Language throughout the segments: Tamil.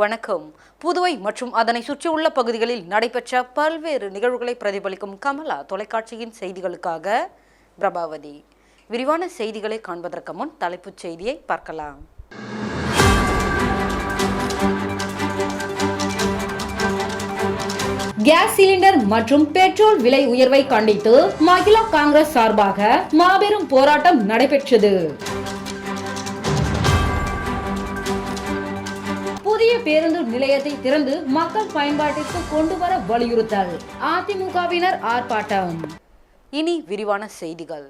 வணக்கம். புதுவை மற்றும் அதனை சுற்றியுள்ள பகுதிகளில் நடைபெற்ற பல்வேறு நிகழ்வுகளை பிரதிபலிக்கும் கமலா தொலைக்காட்சியின் செய்திகளுக்காக பிரபாவதி. விரிவான செய்திகளை காண்பதற்கு முன் தலைப்புச் செய்தியை பார்க்கலாம். கேஸ் சிலிண்டர் மற்றும் பெட்ரோல் விலை உயர்வை கண்டித்து மகிழா காங்கிரஸ் சார்பாக மாபெரும் போராட்டம் நடைபெற்றது. புதிய பேருந்து நிலையத்தை திறந்து மக்கள் பயன்பாட்டிற்கு கொண்டு வர வலியுறுத்தல். அதிமுகவினர் ஆர்ப்பாட்டம். இனி விரிவான செய்திகள்.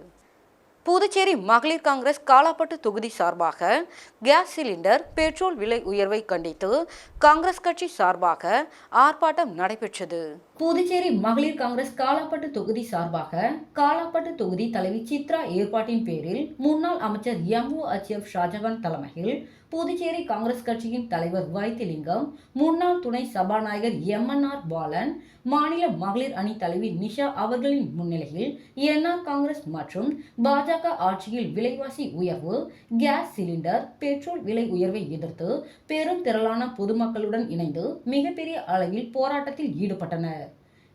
புதுச்சேரி மகளிர் காங்கிரஸ் காலாப்பட்டு தொகுதி சார்பாக கேஸ் சிலிண்டர் பெட்ரோல் விலை உயர்வை கண்டித்து காங்கிரஸ் கட்சி சார்பாக ஆர்ப்பாட்டம் நடைபெற்றது. புதுச்சேரி மகளிர் காங்கிரஸ் காலாப்பட்டு தொகுதி சார்பாக காலாப்பட்டு தொகுதி தலைவி சித்ரா ஏற்பாட்டின் பேரில் முன்னாள் அமைச்சர் எம் ஓ எஃப் ஷாஜகான் தலைமையில் புதுச்சேரி காங்கிரஸ் கட்சியின் தலைவர் வைத்திலிங்கம் முன்னாள் துணை சபாநாயகர் எம்என்ஆர் பாலன் மாநில மகளிர் அணி தலைவி நிஷா அவர்களின் முன்னிலையில் என்ஆர் காங்கிரஸ் மற்றும் பாஜக ஆட்சியில் விலைவாசி உயர்வு கேஸ் சிலிண்டர் பெட்ரோல் விலை உயர்வை எதிர்த்து பெரும் திரளான பொதுமக்களுடன் இணைந்து மிகப்பெரிய அளவில் போராட்டத்தில் ஈடுபட்டனர்.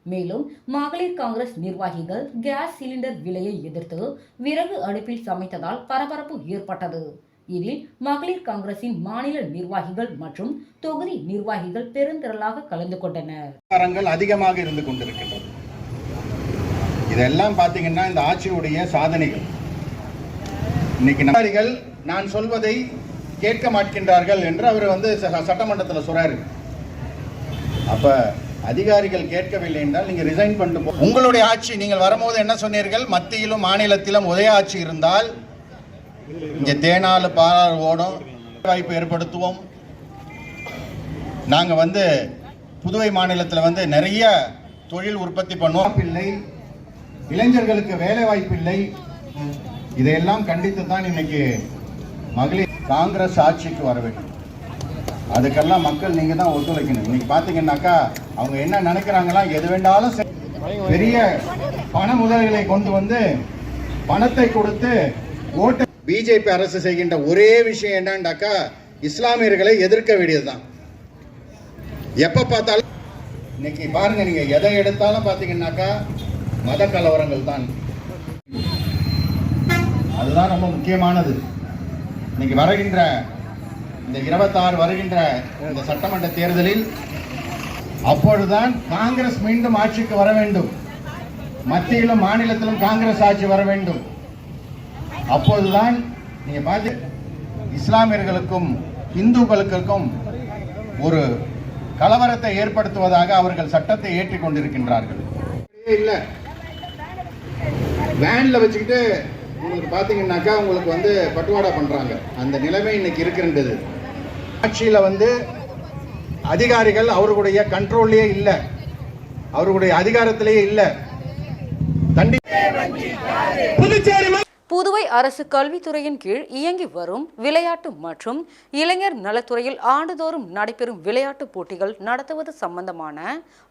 மேலும் மகளிர் காங்கிரஸ் நிர்வாகிகள் கேஸ் சிலிண்டர் விலையை எதிர்த்து விறகு அடுப்பில் சமைத்ததால் பரபரப்பு ஏற்பட்டது. இதில் மகளிர் காங்கிரசின் மாநில நிர்வாகிகள் மற்றும் தொகுதி நிர்வாகிகள் பெருந்திரளாக கலந்து கொண்டனர். அதிகமாக இருந்து கொண்டிருக்கின்றது இதெல்லாம் பாத்தீங்கன்னா இந்த ஆட்சியுடைய சாதனைகள். இன்னைக்கு நான் சொல்வதை கேட்க மாட்டேன்றார்கள் என்று அவர் வந்து ச- சட்டமன்றத்தில் சொல்றாரு அப்ப அதிகாரிகள் கேட்கவில்லை என்றால் நீங்க ரிசைன் பண்ணிட்டு போ உங்களுடைய ஆட்சி நீங்கள் வரும்போது என்ன சொன்னீர்கள்? மத்தியிலும் மாநிலத்திலும் ஒரே ஆட்சி இருந்தால் இங்க தேனாலு பாலாறு ஓடும். வாய்ப்பு ஏற்படுத்துவோம். நாங்க வந்து புதுவை மாநிலத்தில் வந்து நிறைய தொழில் உற்பத்தி பண்ணுவோம். இல்லை இளைஞர்களுக்கு வேலை வாய்ப்பு இல்லை இதையெல்லாம் கண்டித்து தான் இன்னைக்கு மகளிர் காங்கிரஸ் ஆட்சிக்கு வர வேண்டும். அதுக்கெல்லாம் மக்கள் நீங்க தான் ஒத்துழைக்கணும். இன்னைக்கு பாத்தீங்கன்னாக்கா அவங்க என்ன நினைக்கிறாங்களா? எது வேண்டாலும் பெரிய பண முதல்களை கொண்டு வந்து பணத்தை கொடுத்து ஓட்டு பிஜேபி அரசு செய்கின்ற ஒரே விஷயம் என்னண்டாக்கா இஸ்லாமியர்களை எதிர்க்க வேண்டியதுதான். எப்ப பார்த்தாலும் இன்னைக்கு பாருங்க நீங்க எதை எடுத்தாலும் பாத்தீங்கன்னாக்கா மத கலவரங்கள் தான். அதுதான் ரொம்ப முக்கியமானது. இன்னைக்கு வருகின்ற இந்த இருபத்தாறு வருகின்ற இந்த சட்டமன்ற தேர்தலில் அப்பொழுதுதான் காங்கிரஸ் மீண்டும் ஆட்சிக்கு வர வேண்டும். மத்தியிலும் மாநிலத்திலும் காங்கிரஸ் ஆட்சி வர வேண்டும். அப்போதுதான் நீங்க பார்த்து இஸ்லாமியர்களுக்கும் இந்துக்களுக்கும் ஒரு கலவரத்தை ஏற்படுத்துவதாக அவர்கள் சட்டத்தை ஏற்றிக் கொண்டிருக்கின்றார்கள். இல்லை. வேன்ல வச்சுக்கிட்டு உங்களுக்கு பாத்தீங்கன்னாக்கா உங்களுக்கு வந்து பட்டுவாடா பண்றாங்க. அந்த நிலைமை இன்னைக்கு இருக்கின்றது. ஆட்சியில வந்து அதிகாரிகள் அவர்களுடைய கண்ட்ரோல்லையே இல்லை. அவர்களுடைய அதிகாரத்திலேயே இல்லை. தண்டி புதுச்சேரி புதுவை அரசு கல்வித்துறையின் கீழ் இயங்கி வரும் விளையாட்டு மற்றும் இளைஞர் நலத்துறையில் ஆண்டுதோறும் நடைபெறும் விளையாட்டுப் போட்டிகள் நடத்துவது சம்பந்தமான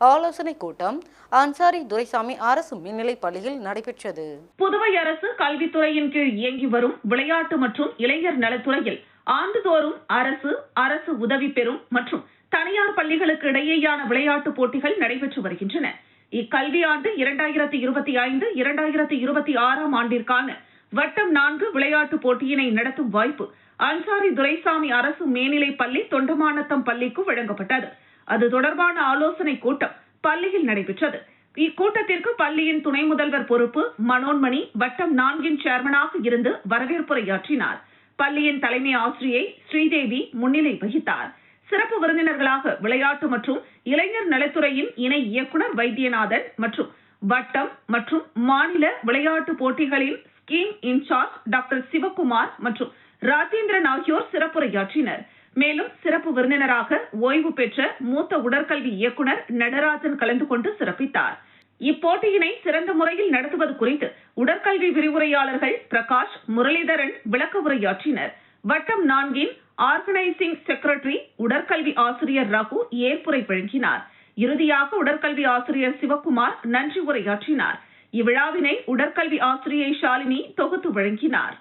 ஆலோசனைக் கூட்டம் அன்சாரி துரைசாமி அரசு மேல்நிலைப் பள்ளியில் நடைபெற்றது. புதுவை அரசு கல்வித்துறையின் கீழ் இயங்கி வரும் விளையாட்டு மற்றும் இளைஞர் நலத்துறையில் ஆண்டுதோறும் அரசு அரசு உதவி பெறும் மற்றும் தனியார் பள்ளிகளுக்கு இடையேயான விளையாட்டுப் போட்டிகள் நடைபெற்று வருகின்றன. இக்கல்வியாண்டு இரண்டாயிரத்தி இருபத்தி ஐந்து இரண்டாயிரத்தி இருபத்தி ஆறாம் ஆண்டிற்கான வட்டம் நான்கு விளையாட்டுப் போட்டியினை நடத்தும் வாய்ப்பு அன்சாரி துரைசாமி அரசு மேல்நிலைப் பள்ளி தொண்டமானத்தம் பள்ளிக்கு வழங்கப்பட்டது. அது தொடர்பான ஆலோசனைக் கூட்டம் பள்ளியில் நடைபெற்றது. இக்கூட்டத்திற்கு பள்ளியின் துணை முதல்வர் பொறுப்பு மனோன்மணி வட்டம் நான்கின் சேர்மனாக இருந்து வரவேற்புரையாற்றினார். பள்ளியின் தலைமை ஆசிரியை ஸ்ரீதேவி முன்னிலை வகித்தார். சிறப்பு விருந்தினர்களாக விளையாட்டு மற்றும் இளைஞர் நலத்துறையின் இணை இயக்குனர் வைத்தியநாதன் மற்றும் வட்டம் மற்றும் மாநில விளையாட்டு போட்டிகளின் ஸ்கீம் இன்சார்ஜ் டாக்டர் சிவகுமார் மற்றும் ராஜேந்திரன் ஆகியோர் சிறப்புரையாற்றினர். மேலும் சிறப்பு விருந்தினராக ஓய்வு பெற்ற மூத்த உடற்கல்வி இயக்குனர் நடராஜன் கலந்து கொண்டு சிறப்பித்தார். இப்போட்டியினை சிறந்த முறையில் நடத்துவது குறித்து உடற்கல்வி விரிவுரையாளர்கள் பிரகாஷ் முரளிதரன் விளக்க உரையாற்றினர். வட்டம் நான்கின் ஆர்கனைசிங் செக்ரட்டரி உடற்கல்வி ஆசிரியர் ரகு ஏற்புரை வழங்கினார் இறுதியாக உடற்கல்வி ஆசிரியர் சிவக்குமார் நன்றி உரையாற்றினார். இவ்விழாவினை உடற்கல்வி ஆசிரியை ஷாலினி தொகுத்து வழங்கினார்.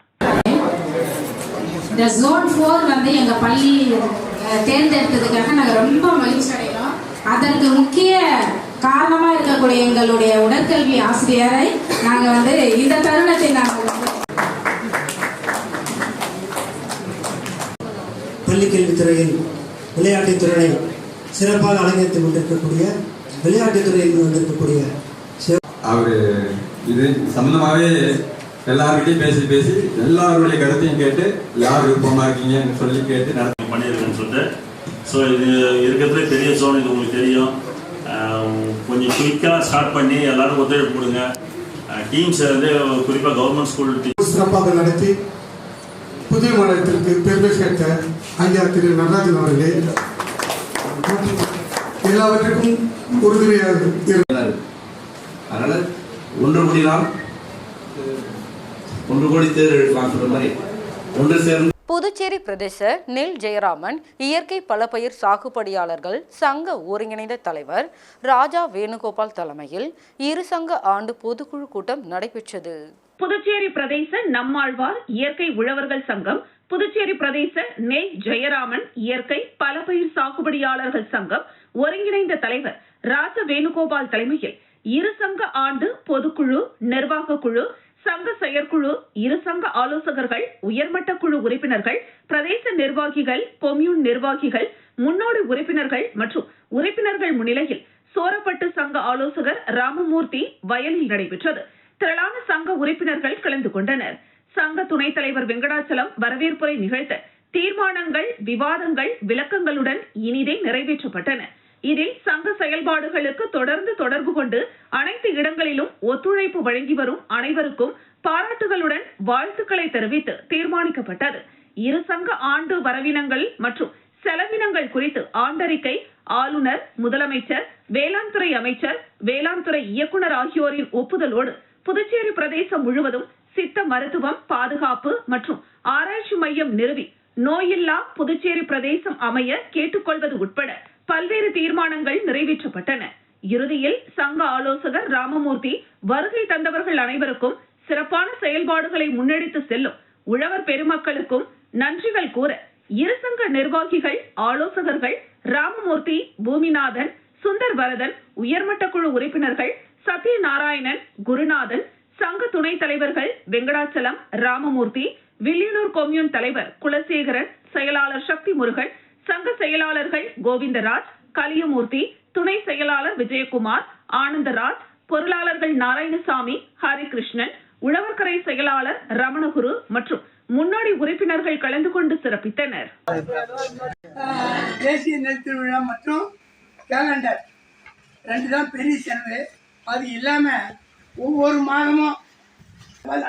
இந்த ஜோன் ஃபோர் வந்து எங்கள் பள்ளி தேர்ந்தெடுத்ததுக்காக நாங்கள் ரொம்ப மகிழ்ச்சி அடைகிறோம். அதற்கு முக்கிய காரணமாக இருக்கக்கூடிய எங்களுடைய உடற்கல்வி ஆசிரியரை நாங்கள் வந்து இந்த தருணத்தை நாங்கள் பள்ளிக்கல்வித்துறையில் விளையாட்டுத்துறையை சிறப்பாக அலங்கரித்துக் கொண்டிருக்கக்கூடிய விளையாட்டுத்துறையில் வந்திருக்கக்கூடிய சிவ- அவர் இது சம்மந்தமாகவே எல்லார்கிட்டையும் பேசி பேசி எல்லாருடைய கருத்தையும் கேட்டு யார் விருப்பமா இருக்கீங்கன்னு சொல்லி கேட்டு நடத்தி பண்ணியிருக்கேன்னு சொல்லிட்டு. ஸோ இது இருக்கிறதுலே பெரிய சோன் இது உங்களுக்கு தெரியும். கொஞ்சம் குயிக்காக ஸ்டார்ட் பண்ணி எல்லாரும் ஒத்துழைப்பு கொடுங்க. டீம்ஸ் வந்து குறிப்பாக கவர்மெண்ட் ஸ்கூல் டீம் சிறப்பாக நடத்தி புதிய மாநிலத்திற்கு பெருமை சேர்த்த ஐயா திரு நடராஜன் அவர்களே எல்லாவற்றுக்கும் உறுதுணையாக இருந்தார் அதனால ஒன்று கூடினால் ஒன்று கோடி தேர் எழுக்கலாம் சொல்ற மாதிரி ஒன்று சேர்ந்து புதுச்சேரி பிரதேச நெல் ஜெயராமன் இயற்கை பலபயிர் சாகுபடியாளர்கள் சங்க ஒருங்கிணைந்த தலைவர் ராஜா வேணுகோபால் தலைமையில் இரு சங்க ஆண்டு பொதுக்குழு கூட்டம் நடைபெற்றது. புதுச்சேரி பிரதேச நம்மாழ்வார் இயற்கை உழவர்கள் சங்கம் புதுச்சேரி பிரதேச நெய் ஜெயராமன் இயற்கை பல பயிர் சாகுபடியாளர்கள் சங்கம் ஒருங்கிணைந்த தலைவர் ராஜ வேணுகோபால் தலைமையில் இரு சங்க ஆண்டு பொதுக்குழு நிர்வாக குழு சங்க செயற்குழு இரு சங்க ஆலோசகர்கள் உயர்மட்ட குழு உறுப்பினர்கள் பிரதேச நிர்வாகிகள் கொம்யூன் நிர்வாகிகள் முன்னோடி உறுப்பினர்கள் மற்றும் உறுப்பினர்கள் முன்னிலையில் சோரப்பட்டு சங்க ஆலோசகர் ராமமூர்த்தி வயலில் நடைபெற்றது. திரளான சங்க உறுப்பினர்கள் கலந்து கொண்டனர். சங்க துணைத் தலைவர் வெங்கடாச்சலம் வரவேற்புரை நிகழ்த்த தீர்மானங்கள் விவாதங்கள் விளக்கங்களுடன் இனிதே நிறைவேற்றப்பட்டன. இதில் சங்க செயல்பாடுகளுக்கு தொடர்ந்து தொடர்பு கொண்டு அனைத்து இடங்களிலும் ஒத்துழைப்பு வழங்கி வரும் அனைவருக்கும் பாராட்டுகளுடன் வாழ்த்துக்களை தெரிவித்து தீர்மானிக்கப்பட்டது. இரு சங்க ஆண்டு வரவினங்கள் மற்றும் செலவினங்கள் குறித்து ஆண்டறிக்கை ஆளுநர் முதலமைச்சர் வேளாண் துறை அமைச்சர் வேளாண் துறை இயக்குநர் ஆகியோரின் ஒப்புதலோடு புதுச்சேரி பிரதேசம் முழுவதும் சித்த மருத்துவம் பாதுகாப்பு மற்றும் ஆராய்ச்சி மையம் நிறுவி நோயில்லா புதுச்சேரி பிரதேசம் அமைய கேட்டுக்கொள்வது உட்பட பல்வேறு தீர்மானங்கள் நிறைவேற்றப்பட்டன. இறுதியில் சங்க ஆலோசகர் ராமமூர்த்தி வருகை தந்தவர்கள் அனைவருக்கும் சிறப்பான செயல்பாடுகளை முன்னெடுத்து செல்லும் உழவர் பெருமக்களுக்கும் நன்றிகள் கூற இரு சங்க நிர்வாகிகள் ஆலோசகர்கள் ராமமூர்த்தி பூமிநாதன் சுந்தர் வரதன் உயர்மட்ட குழு உறுப்பினர்கள் சத்யநாராயணன் குருநாதன் சங்க துணைத் தலைவர்கள் வெங்கடாச்சலம் ராமமூர்த்தி வில்லியனூர் கொம்யூன் தலைவர் குலசேகரன் செயலாளர் சக்தி முருகன் சங்க செயலாளர்கள் கோவிந்தராஜ் கலியமூர்த்தி துணை செயலாளர் விஜயகுமார் ஆனந்தராஜ் பொருளாளர்கள் நாராயணசாமி ஹரிகிருஷ்ணன் உழவர்கரை செயலாளர் ரமணகுரு மற்றும் முன்னோடி உறுப்பினர்கள் கலந்து கொண்டு சிறப்பித்தனர். தேசிய நெல் திருவிழா மற்றும் கேலண்டர் ரெண்டு தான் பெரிய செலவு. அது இல்லாமல் ஒவ்வொரு மாதமும்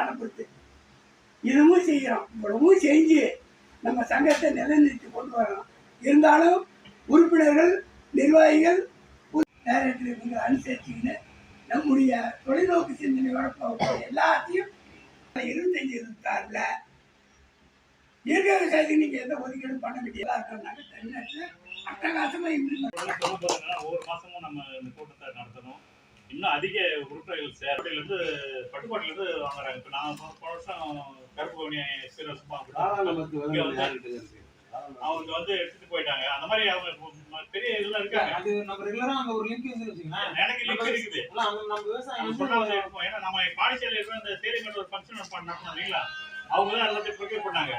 அனுப்புறது. இதுவும் செய்கிறோம் இவ்வளவும் செஞ்சு நம்ம சங்கத்தை நிலைநிறுத்தி கொண்டு வரோம் இருந்தாலும் உறுப்பினர்கள் நிர்வாகிகள் டைரக்டர் இவங்க அனுசரிச்சுக்கின்னு நம்முடைய தொலைநோக்கு சிந்தனையோட போகக்கூடிய எல்லாத்தையும் இருபத்தஞ்சு இருபத்தாறுல இயற்கை விவசாயத்துக்கு நீங்க எந்த ஒதுக்கீடும் பண்ண வேண்டியதாக இருக்கனால தமிழ்நாட்டுல அட்டகாசமா இம்ப்ளிமெண்ட் ஒவ்வொரு மாசமும் நம்ம இந்த கூட்டத்தை நடத்தணும். இன்னும் அதிக உறுப்பினர்கள் சேர்க்கையிலேருந்து பட்டுப்பாட்டிலேருந்து வாங்குறாங்க. இப்போ நான் போன வருஷம் கருப்பு கவுனி அவங்க வந்து எடுத்துட்டு போயிட்டாங்க. அந்த மாதிரி அவங்க பெரிய இதெல்லாம் இருக்காங்க. அது நம்ம ரெகுலரா அங்க ஒரு லிங்க் இருந்து வச்சுக்கோங்களேன். எனக்கு லிங்க் இருக்குது. அந்த நம்ம விவசாயம். ஏன்னா நம்ம பாண்டிச்சேரியில இருக்கிற இந்த சேரிமேல ஒரு ஃபங்க்ஷன் பண்ணோம் இல்லைங்களா? அவங்க தான் எல்லாத்தையும் ப்ரிப்பேர் பண்ணாங்க.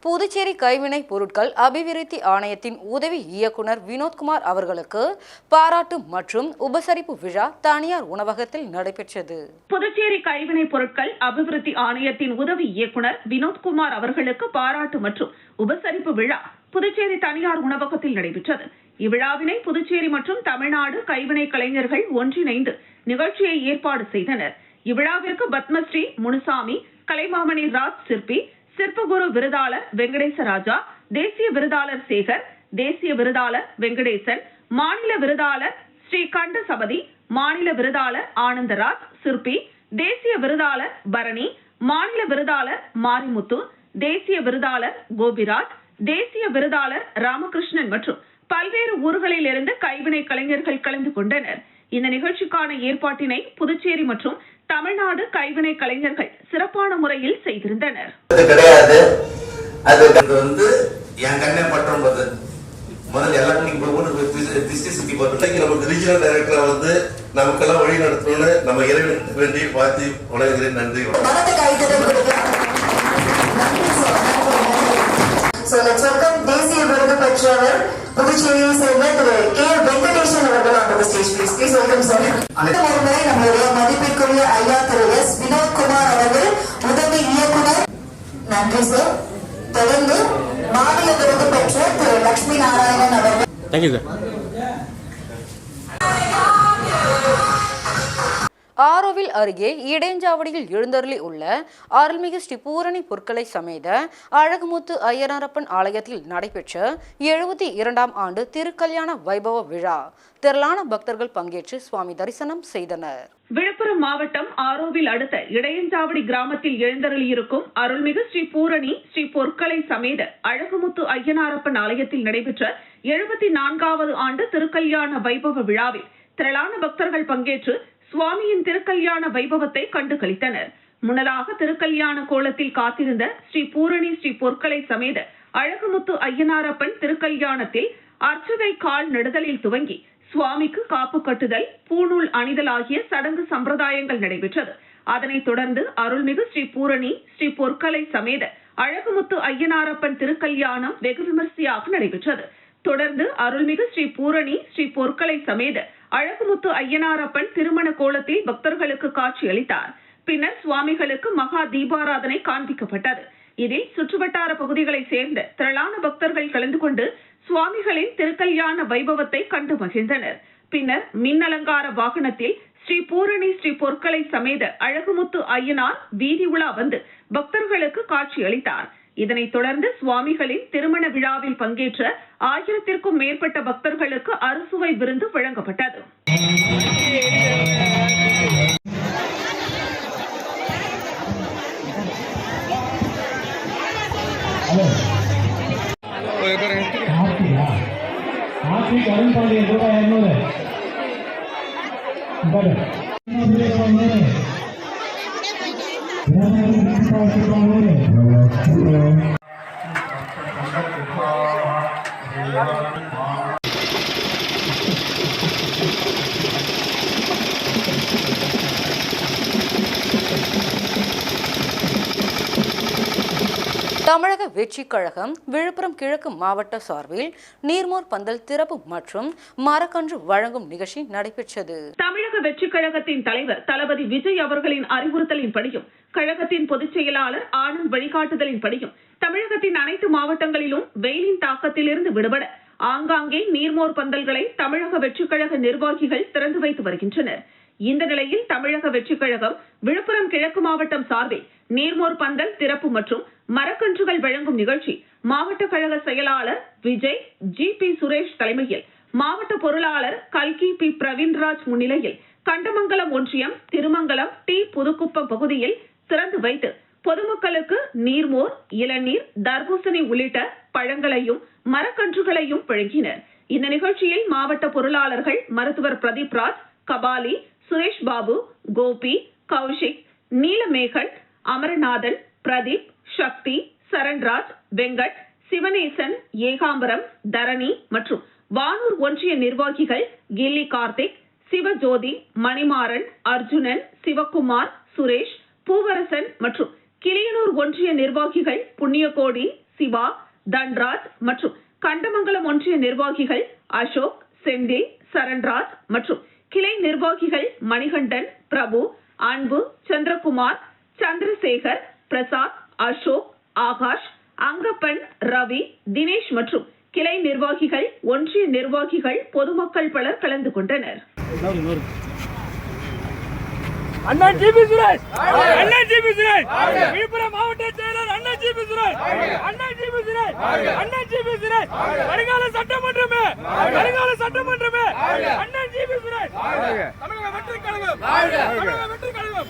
புதுச்சேரி கைவினை பொருட்கள் அபிவிருத்தி ஆணையத்தின் உதவி இயக்குனர் வினோத்குமார் அவர்களுக்கு பாராட்டு மற்றும் உபசரிப்பு விழா தனியார் உணவகத்தில் நடைபெற்றது. புதுச்சேரி கைவினைப் பொருட்கள் அபிவிருத்தி ஆணையத்தின் உதவி இயக்குனர் வினோத்குமார் அவர்களுக்கு பாராட்டு மற்றும் உபசரிப்பு விழா புதுச்சேரி தனியார் உணவகத்தில் நடைபெற்றது. இவ்விழாவினை புதுச்சேரி மற்றும் தமிழ்நாடு கைவினை கலைஞர்கள் ஒன்றிணைந்து நிகழ்ச்சியை ஏற்பாடு செய்தனர். இவ்விழாவிற்கு பத்மஸ்ரீ முனுசாமி கலைமாமணி ராஜ் சிற்பி சிற்பகுரு விருதாளர் வெங்கடேச ராஜா தேசிய விருதாளர் சேகர் தேசிய விருதாளர் வெங்கடேசன் மாநில விருதாளர் ஸ்ரீ கண்ட சபதி மாநில விருதாளர் ஆனந்தராஜ் சிற்பி தேசிய விருதாளர் பரணி மாநில விருதாளர் மாரிமுத்து தேசிய விருதாளர் கோபிராஜ் தேசிய விருதாளர் ராமகிருஷ்ணன் மற்றும் பல்வேறு ஊர்களில் இருந்து கைவினை கலைஞர்கள் கலந்து கொண்டனர். இந்த நிகழ்ச்சிக்கான ஏற்பாட்டினை புதுச்சேரி மற்றும் தமிழ்நாடு கைவினை கலைஞர்கள் சிறப்பான முறையில் செய்திருந்தனர். கிடையாது. அது வந்து என் கண்ணே பட்டம் முதல்ல எல்லாரும் நீங்க ஒவ்வொரு திசை சுத்தி பார்த்து நமக்கு ரீஜனல் டைரக்டரா வந்து நமக்கெல்லாம் வழி நடத்தணும்னு நம்ம இறைவனுக்கு வேண்டி வாழ்த்தி வணங்குகிறேன் நன்றி. வணக்கம் தேசிய விருது பெற்றவர் புதுச்சேரியை சேர்ந்த திரு கே வெங்கடேசன் அவர்கள் on the stage please. Please welcome அடுத்த ஒரு நம்மளுடைய மதிப்பிற்குரிய ஐயா திரு எஸ் வினோத்குமார் அவர்கள் உதவி இயக்குனர் நன்றி சார் தொடர்ந்து மாநில விருது பெற்ற திரு லட்சுமி நாராயணன் அவர்கள் ஆரோவில் அருகே இடையஞ்சாவடியில் எழுந்தருளி உள்ள அருள்மிகு ஸ்ரீ பூரணி பொற்களை சமேத அழகுமுத்து ஐயனாரப்பன் ஆலயத்தில் நடைபெற்ற எழுபத்தி இரண்டாம் ஆண்டு திருக்கல்யாண வைபவ விழா. திரளான பக்தர்கள் பங்கேற்று சுவாமி தரிசனம் செய்தனர். விழுப்புரம் மாவட்டம் ஆரோவில் அடுத்த இடையஞ்சாவடி கிராமத்தில் எழுந்தருளியிருக்கும் அருள்மிகு ஸ்ரீ பூரணி ஸ்ரீ பொற்களை சமேத அழகுமுத்து ஐயனாரப்பன் ஆலயத்தில் நடைபெற்ற எழுபத்தி நான்காவது ஆண்டு திருக்கல்யாண வைபவ விழாவில் திரளான பக்தர்கள் பங்கேற்று சுவாமியின் திருக்கல்யாண வைபவத்தை கண்டு களித்தனர் முன்னதாக திருக்கல்யாண கோலத்தில் காத்திருந்த ஸ்ரீ பூரணி ஸ்ரீ பொற்களை சமேத அழகுமுத்து ஐயனாரப்பன் திருக்கல்யாணத்தில் அர்ச்சகை கால் நெடுதலில் துவங்கி சுவாமிக்கு காப்பு கட்டுதல் பூநூல் அணிதல் ஆகிய சடங்கு சம்பிரதாயங்கள் நடைபெற்றது. அதனைத் தொடர்ந்து அருள்மிகு ஸ்ரீ பூரணி ஸ்ரீ பொற்களை சமேத அழகுமுத்து ஐயனாரப்பன் திருக்கல்யாணம் வெகு விமர்சையாக நடைபெற்றது. தொடர்ந்து அருள்மிகு ஸ்ரீ பூரணி ஸ்ரீ பொற்களை சமேத அழகுமுத்து ஐயனாரப்பன் திருமண கோலத்தில் பக்தர்களுக்கு காட்சி அளித்தார் பின்னர் சுவாமிகளுக்கு மகா தீபாராதனை காண்பிக்கப்பட்டது. இதில் சுற்றுவட்டார பகுதிகளைச் சேர்ந்த திரளான பக்தர்கள் கலந்து கொண்டு சுவாமிகளின் திருக்கல்யாண வைபவத்தை கண்டு மகிழ்ந்தனர். பின்னர் மின்னலங்கார வாகனத்தில் ஸ்ரீ பூரணி ஸ்ரீ பொற்களை சமேத அழகுமுத்து ஐயனார் வீதி உலா வந்து பக்தர்களுக்கு காட்சி அளித்தார் இதனைத் தொடர்ந்து சுவாமிகளின் திருமண விழாவில் பங்கேற்ற ஆயிரத்திற்கும் மேற்பட்ட பக்தர்களுக்கு அறுசுவை விருந்து வழங்கப்பட்டது. Thank you. தமிழக வெற்றிக் கழகம் விழுப்புரம் கிழக்கு மாவட்ட சார்பில் நீர்மோர் பந்தல் திறப்பு மற்றும் மரக்கன்று வழங்கும் நிகழ்ச்சி நடைபெற்றது. தமிழக வெற்றிக் கழகத்தின் தலைவர் தளபதி விஜய் அவர்களின் அறிவுறுத்தலின்படியும் கழகத்தின் பொதுச் செயலாளர் ஆனந்த் வழிகாட்டுதலின்படியும் தமிழகத்தின் அனைத்து மாவட்டங்களிலும் வெயிலின் தாக்கத்திலிருந்து விடுபட ஆங்காங்கே நீர்மோர் பந்தல்களை தமிழக வெற்றிக் கழக நிர்வாகிகள் திறந்து வைத்து வருகின்றனர். இந்த நிலையில் தமிழக வெற்றிக் கழகம் விழுப்புரம் கிழக்கு மாவட்டம் சார்பில் நீர்மோர் பந்தல் திறப்பு மற்றும் மரக்கன்றுகள் வழங்கும் நிகழ்ச்சி மாவட்ட கழக செயலாளர் விஜய் ஜி பி சுரேஷ் தலைமையில் மாவட்ட பொருளாளர் கல்கி பி. பிரவீன்ராஜ் முன்னிலையில் கண்டமங்கலம் ஒன்றியம் திருமங்கலம் டி. புதுக்குப்பம் பகுதியில் திறந்து வைத்து பொதுமக்களுக்கு நீர்மோர் இளநீர் தர்பூசணி உள்ளிட்ட பழங்களையும் மரக்கன்றுகளையும் வழங்கினர். இந்த நிகழ்ச்சியில் மாவட்ட பொருளாளர்கள் மருத்துவர் பிரதீப் ராஜ் கபாலி சுரேஷ் பாபு கோபி கௌஷிக் நீலமேகன் அமரநாதன் பிரதீப் சக்தி சரண்ராஜ் வெங்கட் சிவனேசன் ஏகாம்பரம் தரணி மற்றும் வானூர் ஒன்றிய நிர்வாகிகள் கில்லி கார்த்திக் சிவஜோதி மணிமாறன் அர்ஜுனன் சிவகுமார் சுரேஷ் பூவரசன் மற்றும் கிளியனூர் ஒன்றிய நிர்வாகிகள் புண்ணியகோடி சிவா தன்ராஜ் மற்றும் கண்டமங்கலம் ஒன்றிய நிர்வாகிகள் அசோக் செந்தில் சரண்ராஜ் மற்றும் கிளை நிர்வாகிகள் மணிகண்டன் பிரபு அன்பு சந்திரகுமார் சந்திரசேகர் பிரசாத் அசோக் ஆகாஷ் அங்கப்பன் ரவி தினேஷ் மற்றும் கிளை நிர்வாகிகள் ஒன்றிய நிர்வாகிகள் பொதுமக்கள் பலர் கலந்து கொண்டனர். அண்ணா ஜிபி சுரேஷ். அண்ணா ஜிபி சுரேஷ். விழுப்புரம் மாவட்ட செயலர் அண்ணா ஜிபி சுரேஷ். அண்ணா ஜிபி சுரேஷ். அண்ணா ஜிபி சுரேஷ். வருங்கால சட்டமன்றமே. வருங்கால சட்டமன்றமே. அண்ணா ஜிபி சுரேஷ். தமிழக வெற்றி கழகம். தமிழக வெற்றி கழகம்.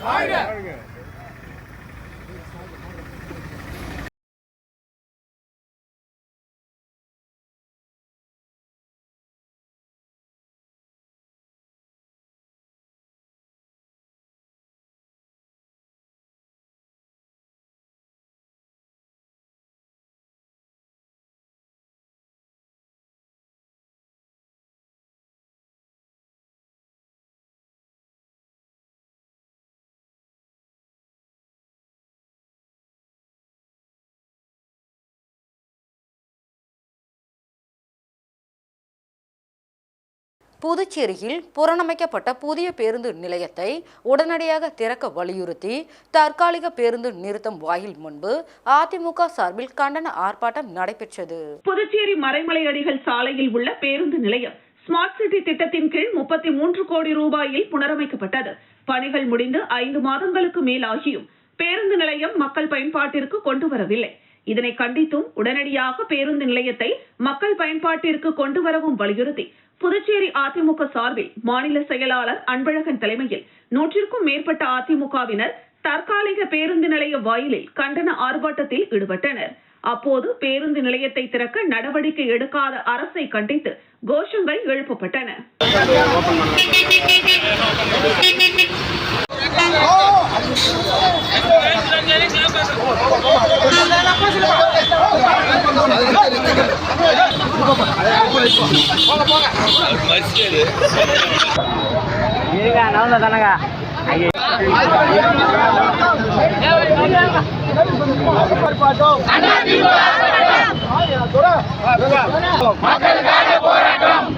புதுச்சேரியில் புறணமைக்கப்பட்ட புதிய பேருந்து நிலையத்தை உடனடியாக திறக்க வலியுறுத்தி தற்காலிக பேருந்து நிறுத்தம் வாயில் முன்பு அதிமுக சார்பில் கண்டன ஆர்ப்பாட்டம் நடைபெற்றது. புதுச்சேரி மறைமலை அடிகள் சாலையில் உள்ள பேருந்து நிலையம் ஸ்மார்ட் சிட்டி திட்டத்தின் கீழ் முப்பத்தி மூன்று கோடி ரூபாயில் புனரமைக்கப்பட்டது. பணிகள் முடிந்து ஐந்து மாதங்களுக்கு மேலாகியும். பேருந்து நிலையம் மக்கள் பயன்பாட்டிற்கு கொண்டு வரவில்லை. இதனை கண்டித்தும் உடனடியாக பேருந்து நிலையத்தை மக்கள் பயன்பாட்டிற்கு கொண்டு வரவும் வலியுறுத்தி புதுச்சேரி அதிமுக சார்பில் மாநில செயலாளர் அன்பழகன் தலைமையில் நூற்றிற்கும் மேற்பட்ட அதிமுகவினர் தற்காலிக பேருந்து நிலைய வாயிலில் கண்டன ஆர்ப்பாட்டத்தில் ஈடுபட்டனர். அப்போது பேருந்து நிலையத்தை திறக்க நடவடிக்கை எடுக்காத அரசை கண்டித்து கோஷங்கள் எழுப்பப்பட்டன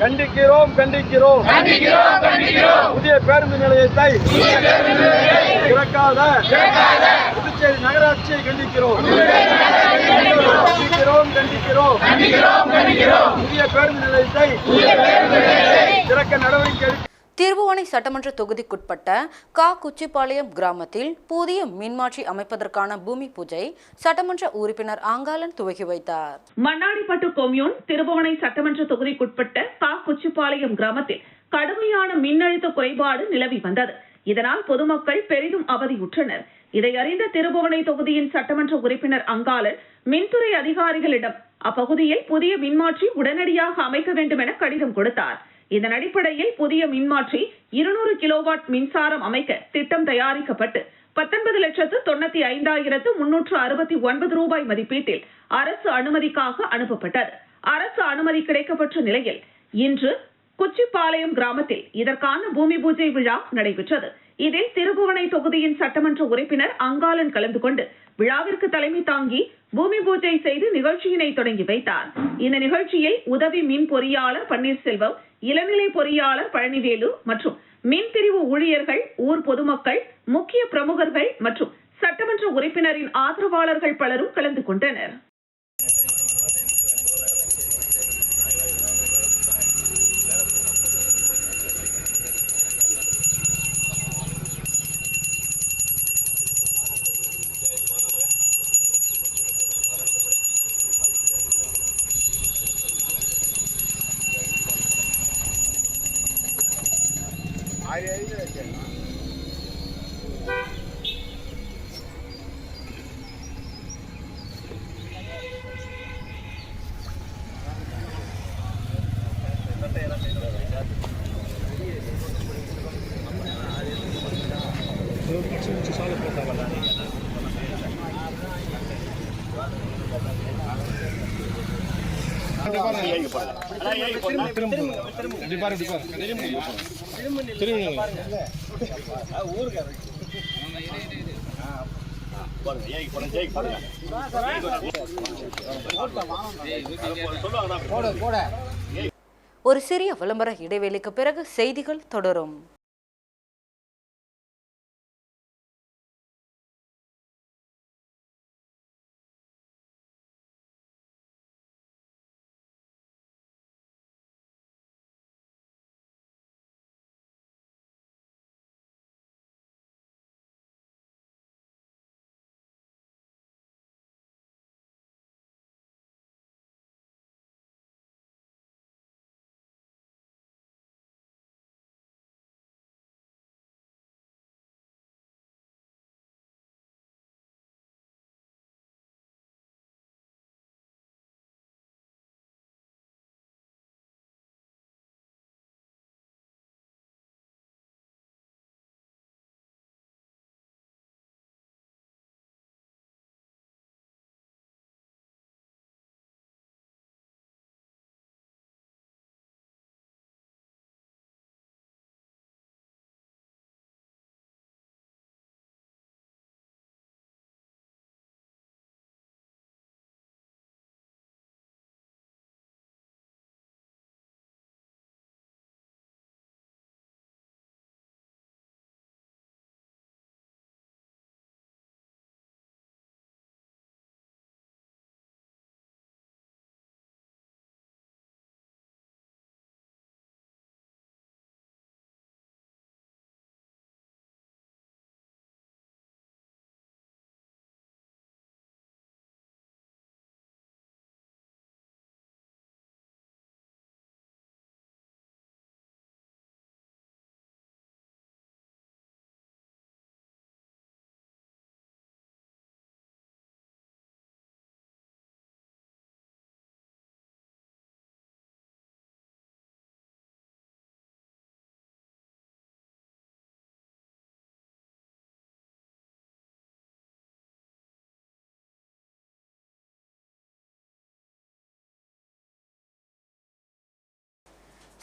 கண்டிக்கிறோம் கண்டிக்கிறோம். புதிய பேருந்து நிலையத்தை திறக்காத புதுச்சேரி நகராட்சியை கண்டிக்கிறோம். கண்டிக்கிறோம் கண்டிக்கிறோம். புதிய பேருந்து நிலையத்தை திறக்க நடவடிக்கை திருபுவனை சட்டமன்ற தொகுதிக்குட்பட்ட கா. குச்சிப்பாளையம் கிராமத்தில் புதிய மின்மாற்றி அமைப்பதற்கான பூமி பூஜை சட்டமன்ற உறுப்பினர் ஆங்காலன் துவக்கி வைத்தார். மண்ணாடிப்பட்டு கொம்யூன் திருபுவனை சட்டமன்ற தொகுதிக்குட்பட்ட கா. குச்சிப்பாளையம் கிராமத்தில் கடுமையான மின்னழுத்த குறைபாடு நிலவி வந்தது. இதனால் பொதுமக்கள் பெரிதும் அவதியுற்றனர். இதை அறிந்த திருபுவனை தொகுதியின் சட்டமன்ற உறுப்பினர் அங்காளன் மின்துறை அதிகாரிகளிடம் அப்பகுதியில் புதிய மின்மாற்றி உடனடியாக அமைக்க வேண்டும் என கடிதம் கொடுத்தார். இதன் அடிப்படையில் புதிய மின்மாற்றி இருநூறு கிலோவாட் மின்சாரம் அமைக்க திட்டம் தயாரிக்கப்பட்டு பத்தொன்பது லட்சத்து தொண்ணூத்தி ஐந்தாயிரத்து முன்னூற்று அறுபத்தி ஒன்பது ரூபாய் மதிப்பீட்டில் அரசு அனுமதிக்காக அனுப்பப்பட்டது. அரசு அனுமதி கிடைக்கப்பெற்ற நிலையில் இன்று குச்சிப்பாளையம் கிராமத்தில் இதற்கான பூமி பூஜை விழா நடைபெற்றது. இதில் திருபுவனை தொகுதியின் சட்டமன்ற உறுப்பினர் அங்காளன் கலந்து கொண்டு விழாவிற்கு தலைமை தாங்கி பூமி பூஜை செய்து நிகழ்ச்சியினை தொடங்கி வைத்தார். இந்த நிகழ்ச்சியை உதவி மின் பொறியாளர் பன்னீர்செல்வம் இளநிலை பொறியாளர் பழனிவேலு மற்றும் மின் பிரிவு ஊழியர்கள் ஊர் பொதுமக்கள் முக்கிய பிரமுகர்கள் மற்றும் சட்டமன்ற உறுப்பினரின் ஆதரவாளர்கள் பலரும் கலந்து கொண்டனர். திரும்ப திரும்ப திரும்ப. திரும்ப ஒரு சிறிய விளம்பர இடைவேளைக்கு பிறகு செய்திகள் தொடரும்.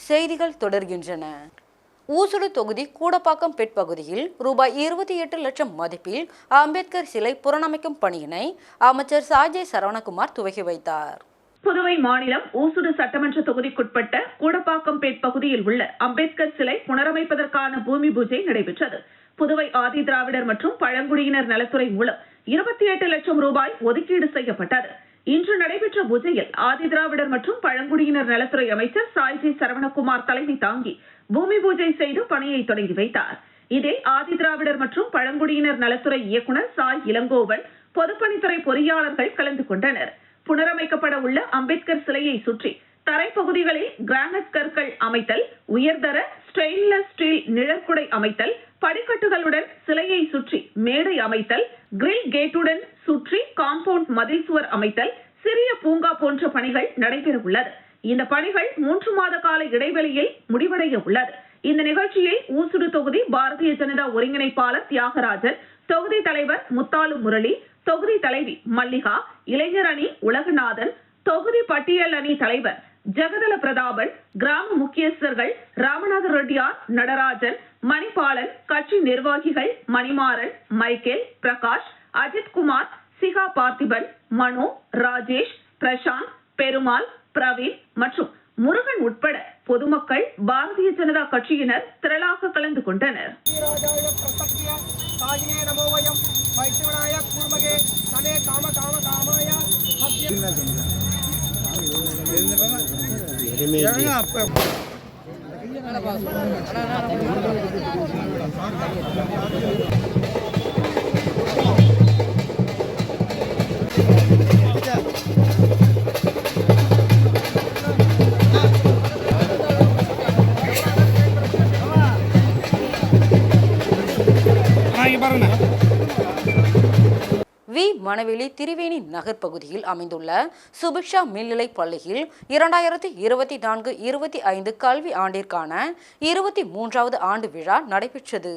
செய்திகள் தொடர்கின்றன. ஊசுடு தொகுதி கூடப்பாக்கம் பெட் பகுதியில் ரூபாய் இருபத்தி எட்டு லட்சம் மதிப்பில் அம்பேத்கர் சிலை புறணமைக்கும் பணியினை அமைச்சர் சாஜய் சரவணகுமார் துவக்கி வைத்தார். புதுவை மாநிலம் ஊசுடு சட்டமன்ற தொகுதிக்குட்பட்ட கூடப்பாக்கம் பேட் பகுதியில் உள்ள அம்பேத்கர் சிலை புனரமைப்பதற்கான பூமி பூஜை நடைபெற்றது. புதுவை ஆதி திராவிடர் மற்றும் பழங்குடியினர் நலத்துறை மூலம் இருபத்தி எட்டு லட்சம் ரூபாய் ஒதுக்கீடு செய்யப்பட்டது. இன்று நடைபெற்ற பூஜையில் ஆதி திராவிடர் மற்றும் பழங்குடியினர் நலத்துறை அமைச்சர் சாய்ஜி சரவணகுமார் தலைமை தாங்கி பூமி பூஜை செய்து பணியை தொடங்கி வைத்தார். இதே ஆதி திராவிடர் மற்றும் பழங்குடியினர் நலத்துறை இயக்குனர் சாய் இளங்கோவன் பொதுப்பணித்துறை பொறியாளர்கள் கலந்து கொண்டனர். புனரமைக்கப்பட உள்ள அம்பேத்கர் சிலையை சுற்றி தரைப்பகுதிகளில் கிரானைட் கற்கள் அமைத்தல் உயர்தர ஸ்டெயின்லெஸ் ஸ்டீல் நிழற்குடை அமைத்தல் படிக்கட்டுகளுடன் சிலையை சுற்றி மேடை அமைத்தல் கிரில் கேட்டுடன் சுற்றி காம்பவுண்ட் மதில் சுவர் அமைத்தல் சிறிய பூங்கா போன்ற பணிகள் நடைபெற உள்ளது. இந்த பணிகள் மூன்று மாத கால இடைவெளியில் முடிவடைய உள்ளது. இந்த நிகழ்ச்சியை ஊசுடு தொகுதி பாரதிய ஜனதா ஒருங்கிணைப்பாளர் தியாகராஜன் தொகுதி தலைவர் முத்தாலு முரளி தொகுதி தலைவி மல்லிகா இளைஞர் அணி உலகநாதன் தொகுதி பட்டியல் அணி தலைவர் ஜெகதல பிரதாபன் கிராம முக்கியஸ்தர்கள் ராமநாத ரெட்டியார் நடராஜன் மணிபாலன் கட்சி நிர்வாகிகள் மணிமாறன் மைக்கேல் பிரகாஷ் அஜித்குமார் சிகா பார்த்திபன் மனோ ராஜேஷ் பிரசாந்த் பெருமாள் பிரவீன் மற்றும் முருகன் உட்பட பொதுமக்கள் பாரதிய ஜனதா கட்சியினர் திரளாக கலந்து கொண்டனர். வி மணவெளி திரிவேணி நகர் பகுதியில் அமைந்துள்ள சுபிக்ஷா மேல்நிலை பள்ளியில் இரண்டாயிரத்தி இருபத்தி நான்கு இருபத்தி ஐந்து கல்வி ஆண்டிற்கான இருபத்தி மூன்றாவது ஆண்டு விழா நடைபெற்றது.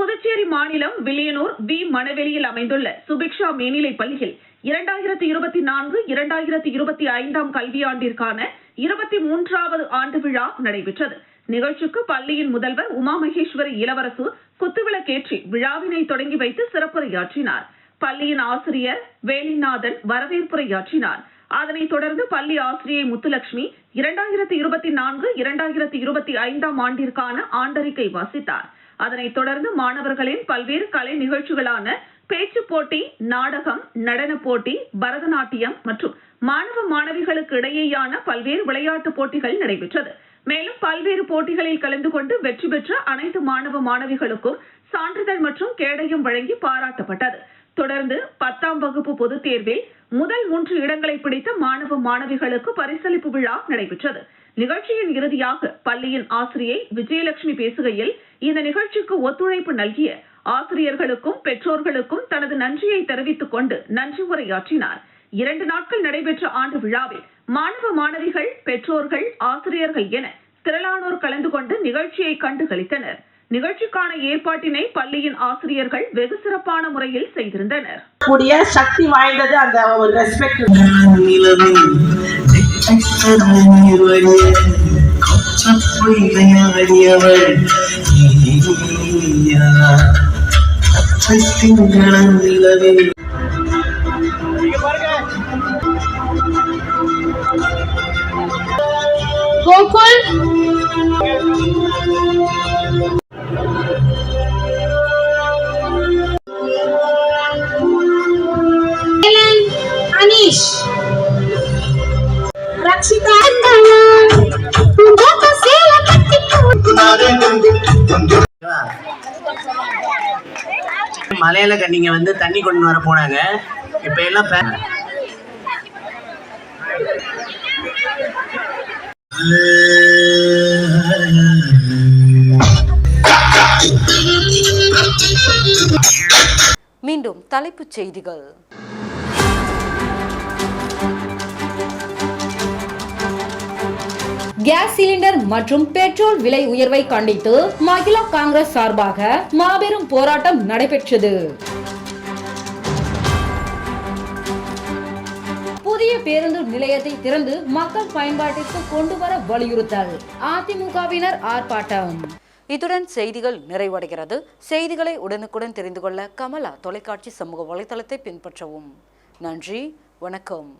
புதுச்சேரி மாநிலம் வில்லியனூர் வி மணவெளியில் அமைந்துள்ள சுபிக்ஷா மேல்நிலை பள்ளியில் இரண்டாயிரத்தி இருபத்தி நான்கு இரண்டாயிரத்தி இருபத்தி ஐந்தாம் கல்வியாண்டிற்கான இருபத்தி மூன்றாவது ஆண்டு விழா நடைபெற்றது. நிகழ்ச்சிக்கு பள்ளியின் முதல்வர் உமா மகேஸ்வரி இளவரசு குத்துவிளக்கேற்றி விழாவினை தொடங்கி வைத்து சிறப்புரையாற்றினார். பள்ளியின் ஆசிரியர் வேலிநாதன் வரவேற்புரையாற்றினார். அதனைத் தொடர்ந்து பள்ளி ஆசிரியை முத்துலட்சுமி இரண்டாயிரத்தி இருபத்தி நான்கு இரண்டாயிரத்தி இருபத்தி ஐந்தாம் ஆண்டிற்கான ஆண்டறிக்கை வாசித்தார். அதனைத் தொடர்ந்து மாணவர்களின் பல்வேறு கலை நிகழ்ச்சிகளான பேச்சு போட்டி நாடகம் நடனப் போட்டி பரதநாட்டியம் மற்றும் மாணவ மாணவிகளுக்கு இடையேயான பல்வேறு விளையாட்டுப் போட்டிகள் நடைபெற்றது. மேலும் பல்வேறு போட்டிகளில் கலந்து கொண்டு வெற்றி பெற்ற அனைத்து மாணவ மாணவிகளுக்கும் சான்றிதழ் மற்றும் கேடயம் வழங்கி பாராட்டப்பட்டது. தொடர்ந்து பத்தாம் வகுப்பு பொதுத் தேர்வில் முதல் மூன்று இடங்களை பிடித்த மாணவ மாணவிகளுக்கு பரிசளிப்பு விழா நடைபெற்றது. நிகழ்ச்சியின் இறுதியாக பள்ளியின் ஆசிரியை விஜயலட்சுமி பேசுகையில் இந்த நிகழ்ச்சிக்கு ஒத்துழைப்பு நல்கிய ஆசிரியர்களுக்கும் பெற்றோர்களுக்கும் தனது நன்றியை தெரிவித்துக் கொண்டு நன்றி உரையாற்றினார். இரண்டு நாட்கள் நடைபெற்ற ஆண்டு விழாவில் மாணவ மாணவிகள் பெற்றோர்கள் ஆசிரியர்கள் என திரளானோர் கலந்து கொண்டு நிகழ்ச்சியை கண்டு களித்தனர் நிகழ்ச்சிக்கான ஏற்பாட்டினை பள்ளியின் ஆசிரியர்கள் வெகு சிறப்பான முறையில் செய்திருந்தனர். கூடிய சக்தி வாய்ந்தது அந்த ஒரு ரெஸ்பெக்ட் கோகுல். மலையில கண்ணிங்க வந்து தண்ணி கொண்டு வர போனாங்க. இப்ப எல்லாம் மீண்டும் தலைப்புச் செய்திகள். கேஸ் சிலிண்டர் மற்றும் பெட்ரோல் விலை உயர்வை கண்டித்து மகிழா காங்கிரஸ் சார்பாக மாபெரும் போராட்டம் நடைபெற்றது. புதிய பேருந்து நிலையத்தை திறந்து மக்கள் பயன்பாட்டிற்கு கொண்டு வர வலியுறுத்தல். அதிமுகவினர் ஆர்ப்பாட்டம். இத்துடன் செய்திகள் நிறைவடைகிறது. செய்திகளை உடனுக்குடன் தெரிந்து கொள்ள கமலா தொலைக்காட்சி சமூக வலைதளத்தை பின்பற்றவும். நன்றி வணக்கம்.